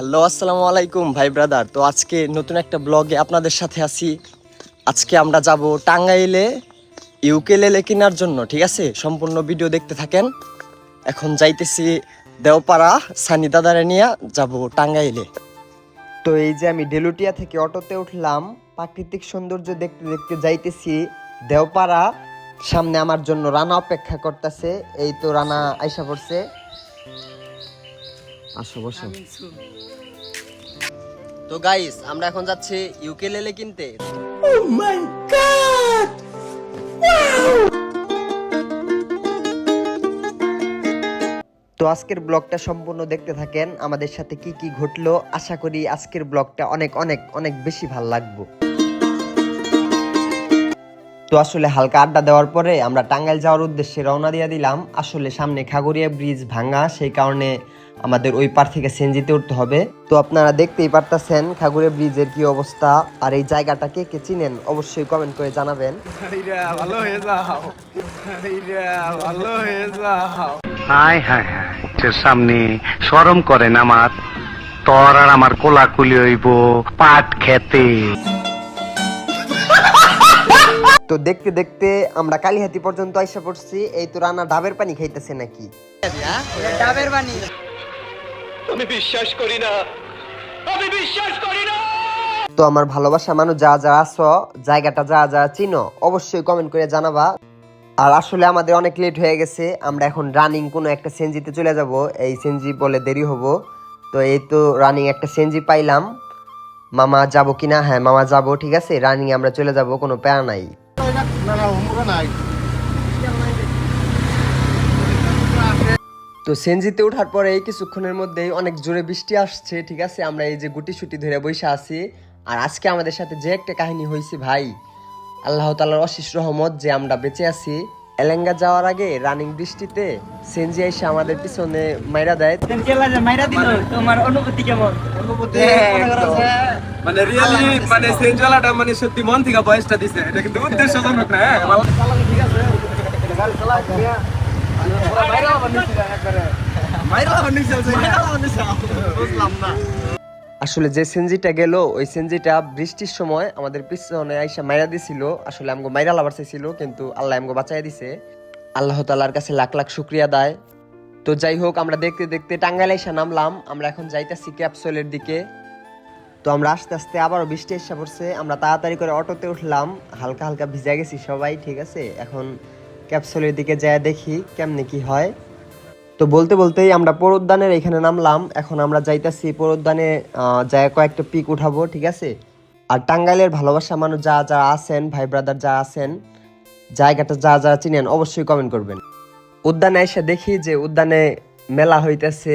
Hello, আসসালামু আলাইকুম ভাই ব্রাদার। তো আজকে নতুন একটা ব্লগে আপনাদের সাথে আছি। আজকে আমরা যাব টাঙ্গাইলে ইউকেলেলে কেনার জন্য, ঠিক আছে? সম্পূর্ণ ভিডিও দেখতে থাকেন। এখন যাইতেছি দেওপাড়া, সানি দাদারে নিয়ে যাব টাঙ্গাইলে। তো এই যে আমি ডেলুটিয়া থেকে অটোতে উঠলাম, প্রাকৃতিক সৌন্দর্য দেখতে দেখতে যাইতেছি দেওপাড়া। সামনে আমার জন্য রানা অপেক্ষা করতেছে। এই তো রানা আইসা পড়ছে। আসো বসো। তো গাইস আমরা এখন যাচ্ছি ইউকেলেলে কিনতে। তো আজকের ব্লগটা সম্পূর্ণ দেখতে থাকেন। আমাদের সাথে কি কি ঘটলো আশা করি আজকের ব্লগটা অনেক অনেক অনেক বেশি ভালো লাগবে। তো আসলে হালকা আড্ডা দেওয়ার পরে আমরা টাঙ্গাইল যাওয়ার উদ্দেশ্যে রওনা দিয়ে দিলাম। আসলে সামনে খাগড়িয়া ব্রিজ ভাঙা সেই কারণে আমাদের ওই পার থেকে সেনজিতে উঠতে হবে। তো আপনারা দেখতেই পারতেছেন খাগড়িয়া ব্রিজের কি অবস্থা আর এই জায়গাটা কে কে চিনেন অবশ্যই কমেন্ট করে জানাবেন। ভালো হয়ে যাও। ভালো হয়ে যাও। হায় হায় হায় সামনে সরম করেন আমার তোর আর আমার কোলাকুলি হইব পাট খেতে। তো দেখতে দেখতে আমরা কালীহাতি পর্যন্ত আইসা পড়ছি। এই তো রান্না ডাবের পানি খাইতেছে নাকি? ডাবের বানি তো আমার ভালোবাসা মানুষ যা যা আছো জায়গাটা যা যা চিনো অবশ্যই কমেন্ট করে জানাবা। আর আসলে আমাদের অনেক লেট হয়ে গেছে আমরা এখন রানিং কোনো একটা সেনজিতে চলে যাব। এই সেনজি বলে দেরি হব। তো এই তো রানিং একটা সেনজি পাইলাম। মামা যাব কিনা? হ্যাঁ মামা যাব ঠিক আছে? রানিং আমরা চলে যাব কোনো প্যারা নাই। তো সেনজিতে ওঠার পরে এই কিছুক্ষণের মধ্যেই অনেক জোরে বৃষ্টি আসছে ঠিক আছে? আমরা এই যে গুটি সুটি ধরে বসে আছি। আর আজকে আমাদের সাথে যে একটা কাহিনী হয়েছে ভাই আল্লাহ তালার অশিস রহমত যে আমরা বেঁচে আছি। এলেঙ্গা যাওয়ার আগে রানিং বৃষ্টিতে সেনজি এসে আমাদের পিছনে মাইরা দেয়। মাইরা দিল তোমার অনুভূতি কেমন? মানে রিয়েলি মানে সেঞ্জলাটা মানে সত্যি মন থেকে বয়সটা দিছে। এটা কিন্তু উদ্দেশ্যজনক না হ্যাঁ? আসলে যে সেনজিটা গেল, ওই সেনজিটা বৃষ্টির সময় আমাদের পিছনে আইসা মাইরা দিছিল। আসলে আমগো মাইরা লাভার চাইছিল, কিন্তু আল্লাহ আমগো বাঁচাই দিছে। আল্লাহ তালার কাছে লাখ লাখ শুক্রিয়া দেয় তো যাই হোক, আমরা দেখতে দেখতে টাঙ্গাইল আইসা নামলাম। আমরা এখন যাইতাছি ক্যাপসুলের দিকে। তো আমরা আস্তে আস্তে আবারও বৃষ্টি এসে পড়ছে। আমরা তাড়াতাড়ি করে অটোতে উঠলাম। হালকা হালকা ভিজা গেছি সবাই, ঠিক আছে? এখন ক্যাপসুলের দিকে যায় দেখি কেমনে কি হয়। তো বলতে বলতেই আমরা পরোদ্যানের এখানে নামলাম, এখন আমরা যাইতাছি পরোদ্যানে যায় কয়েকটা পিক উঠাবো, ঠিক আছে? আর টাঙ্গাইলের ভালোবাসা মানুষ যা যা আছেন, ভাই ব্রাদার যা আছেন, জায়গাটা যা যা চিনেন অবশ্যই কমেন্ট করবেন। উদ্যানে এসে দেখি যে উদ্যানে মেলা হইতেছে,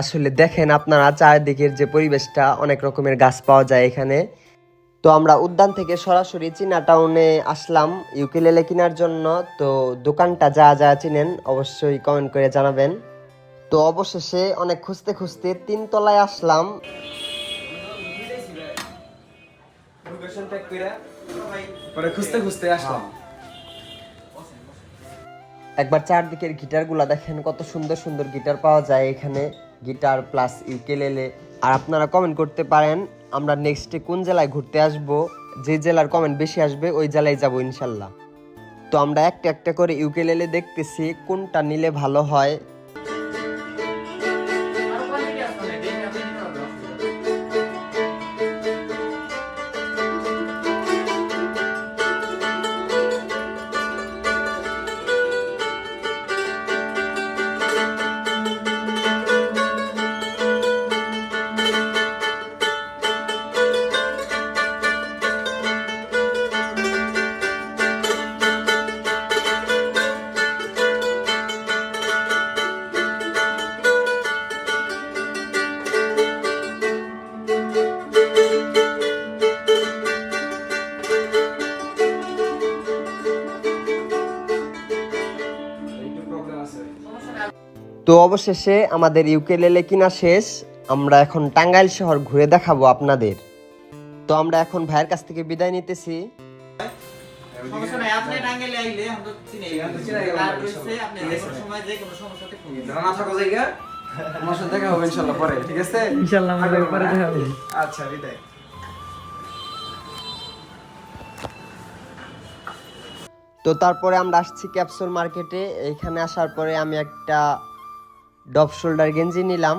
আসলে দেখেন আপনারা চারিদিকের যে পরিবেশটা, অনেক রকমের গাছ পাওয়া যায় এখানে। তো আমরা উদ্যান থেকে সরাসরি চীনা টাউনে আসলাম। ইউকেলেলে কেনার জন্য। তো দোকানটা যা যা চিনেন অবশ্যই কমেন্ট করে জানাবেন। তো অবশেষে অনেক খুঁজতে খুঁজতে তিন তলায় আসলাম। খুঁজতে খুঁজতে আসলাম। একবার চারদিকের গিটারগুলা দেখেন কত সুন্দর সুন্দর গিটার পাওয়া যায় এখানে। গিটার প্লাস ইউকেলেলে আর আপনারা কমেন্ট করতে পারেন আমরা নেক্সটে কোন জেলায় ঘুরতে আসব, যে জেলার কমেন্ট বেশি আসবে, ওই জেলায় যাব ইনশাল্লাহ। তো আমরা একটা একটা করে ইউকেলেলে দেখতেছি, কোনটা নিলে ভালো হয় তো অবশেষে আমাদের ইউকেলেলে কিনা শেষ। আমরা এখন টাঙ্গাইল শহর ঘুরে দেখাবো আপনাদের। তো আমরা এখন ভাইয়ের কাছ থেকে বিদায় নিতেছি। দেখা হবে ইনশাল্লাহ পরে ঠিক আছে? ইনশাল্লাহ পরে দেখা হবে। আচ্ছা বিদায়। তো তারপরে আমরা আসছি ক্যাপসুল মার্কেটে। এইখানে আসার পরে আমি একটা ডপ শোল্ডার গেঞ্জি নিলাম।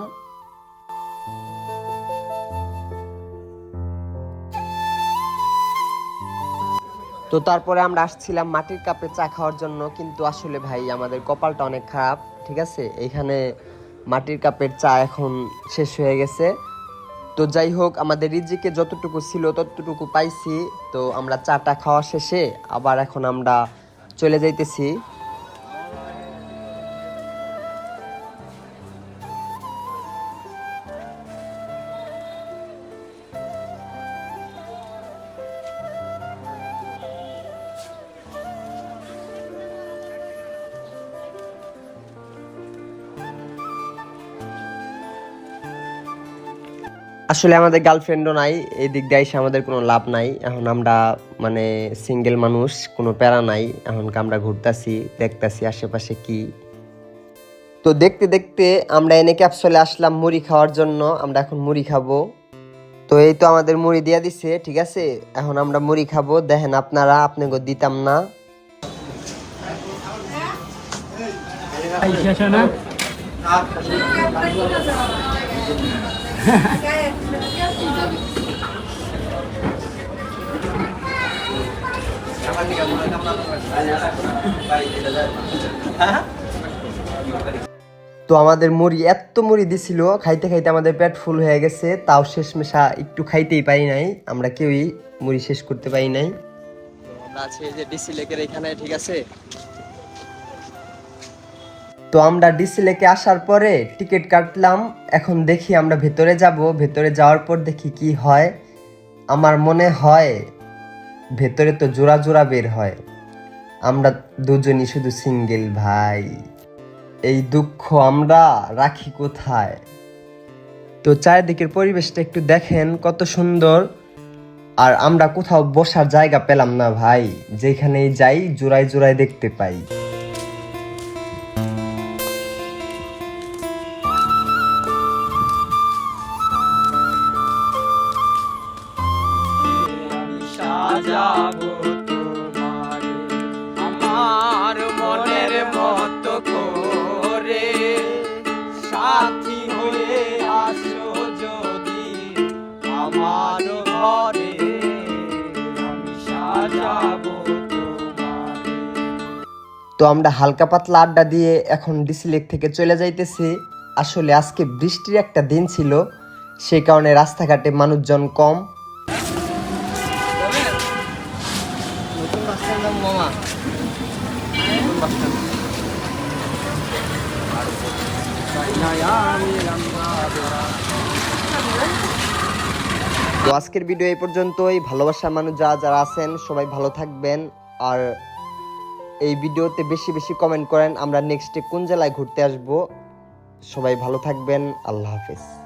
তো তারপরে আমরা আসছিলাম মাটির কাপে চা খাওয়ার জন্য, কিন্তু আসলে ভাই আমাদের কপালটা অনেক খারাপ, ঠিক আছে? এখানে মাটির কাপের চা এখন শেষ হয়ে গেছে। তো যাই হোক, আমাদের রিজিকে যতটুকু ছিল ততটুকু পাইছি। তো আমরা চাটা খাওয়া শেষে আবার এখন আমরা চলে যাইতেছি। আসলে আমাদের গার্লফ্রেন্ডও নাই, এই দিক দিয়ে এসে আমাদের কোনো লাভ নাই। এখন আমরা মানে সিঙ্গেল মানুষ, কোনো প্যারা নাই। এখন আমরা ঘুরতাছি, দেখতাছি আশেপাশে কি। তো দেখতে দেখতে আমরা এনে ক্যাপসুলে আসলাম মুড়ি খাওয়ার জন্য। আমরা এখন মুড়ি খাব। তো এই তো আমাদের মুড়ি দিয়া দিছে, ঠিক আছে? এখন আমরা মুড়ি খাব। দেখেন আপনারা, আপনাকে দিতাম না। না? তো আমাদের মুড়ি, এত মুড়ি দিছিল, খাইতে খাইতে আমাদের পেট ফুল হয়ে গেছে, তাও শেষ মেশা একটু খাইতেই পারি নাই, আমরা কেউই মুড়ি শেষ করতে পারি নাই। আছি এই যে, ডিসি লেকের এখানে, ঠিক আছে? তো আমরা ডিসি লেকে আসার পরে টিকিট কাটলাম, এখন দেখি আমরা ভেতরে যাব। ভেতরে যাওয়ার পর দেখি কি হয়। আমার মনে হয় ভেতরে তো জোড়া জোড়া বের হয়। আমরা দুজনই শুধু সিঙ্গেল, ভাই। এই দুঃখ আমরা রাখি কোথায়? তো চারিদিকের পরিবেশটা একটু দেখেন, কত সুন্দর। আর আমরা কোথাও বসার জায়গা পেলাম না, ভাই। যেখানেই যাই, জোড়ায় জোড়ায় দেখতে পাই। তো আমরা হালকা পাতলা আড্ডা দিয়ে এখন ডিসি লেক থেকে চলে যাইতেছি। আসলে আজকে বৃষ্টির একটা দিন ছিল সেই কারণে রাস্তাঘাটে মানুষজন কম। তো আজকের ভিডিও এই পর্যন্তই। ভালোবাসার মানুষ যারা যারা আছেন, সবাই ভালো থাকবেন। আর এই ভিডিওতে বেশি বেশি কমেন্ট করেন। আমরা নেক্সটে কোন জেলায় ঘুরতে আসব? সবাই ভালো থাকবেন। আল্লাহ হাফেজ।